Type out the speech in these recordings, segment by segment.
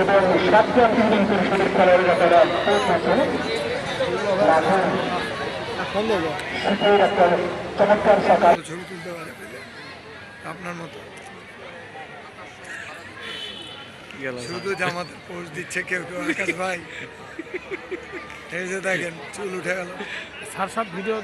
এবং সাতজন ইউনিয়ন পরিষদের খেলোয়াড়রা তারা একটা চমৎকার সকাল ছবি তুলতে পারে আপনার মতো শুধু জামাতের পোস্ট দিচ্ছে কেউ কেউ আকাশ ভাই দেখেন চুল উঠে গেল। সার সার ভিডিও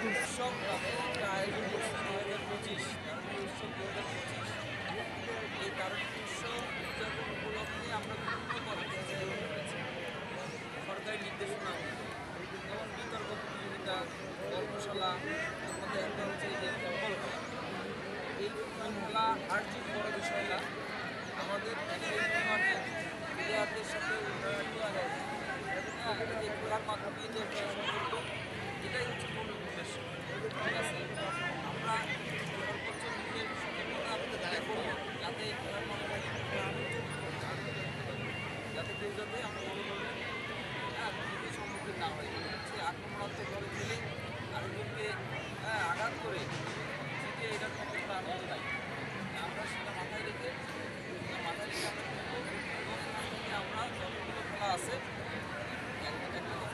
যে বড় বিষয় না আমাদের প্লেয়ারদের সাথে উন্নয়ন হ্যাঁ, এই খেলার মাধ্যমে যে সম্পর্ক এটাই হচ্ছে মূল উদ্দেশ্য। ঠিক আছে? আমরা সর্বোচ্চ নিজের সচেতনতা তৈরি করব যাতে এই খেলার মাধ্যমে যাতে কেউ যাতে আমরা হ্যাঁ সম্মুখীন না হয় আক্রমণাত্মকভাবে খেলে আরেকজনকে হ্যাঁ আঘাত করে আছে।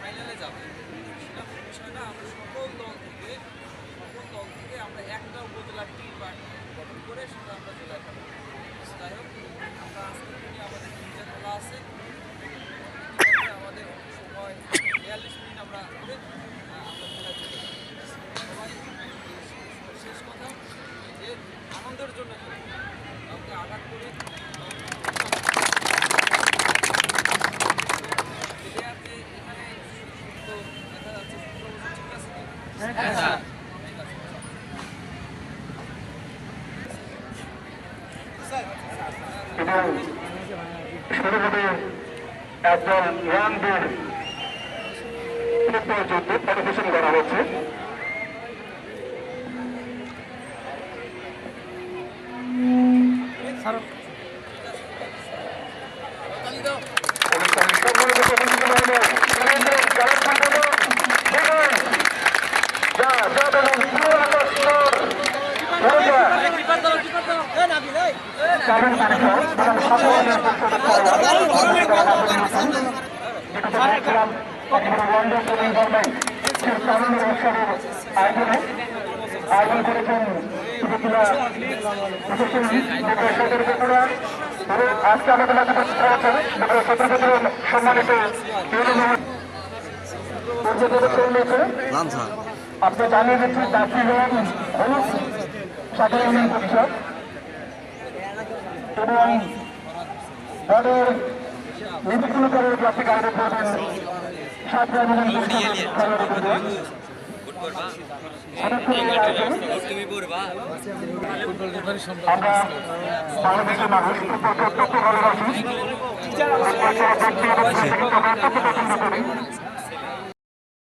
ফাইনালে যাবে। সেটা কোনো বিষয় না আমরা সকল দল থেকে, সকল দল থেকে আমরা একটা উপজেলার টিম গঠন করে সেটা আমরা জেলায় পাবো যাই হোক, আমরা আজকের দিনে আমাদের তিনটা খেলা আছে। আমাদের সময় বিয়াল্লিশ মিনিট আমরা করে আমরা খেলা চলে শেষ কথা যে আনন্দের জন্য কাউকে আঘাত করে প্লেয়ারকে এখানে তো দেখা যাচ্ছে সতেরো বছর ঠিক আছে কি? ঠিক আছে এবং একজন ইয়াংদের ফুটবল পরিবেশন করা হচ্ছে অনুষ্ঠানের সম্মানিত আপনি জানিয়ে দিচ্ছি দাসী হলেন হলুদ সাধারণ পরিষদ তাদের নির্দেশনকারী ক্লাসিক আয়োজন করবেন পড়বেন পরিষদের খেলোয়াড়দের আমরা বাংলাদেশের মানুষ ফুটবলকে অত্যন্ত ভালোবাসি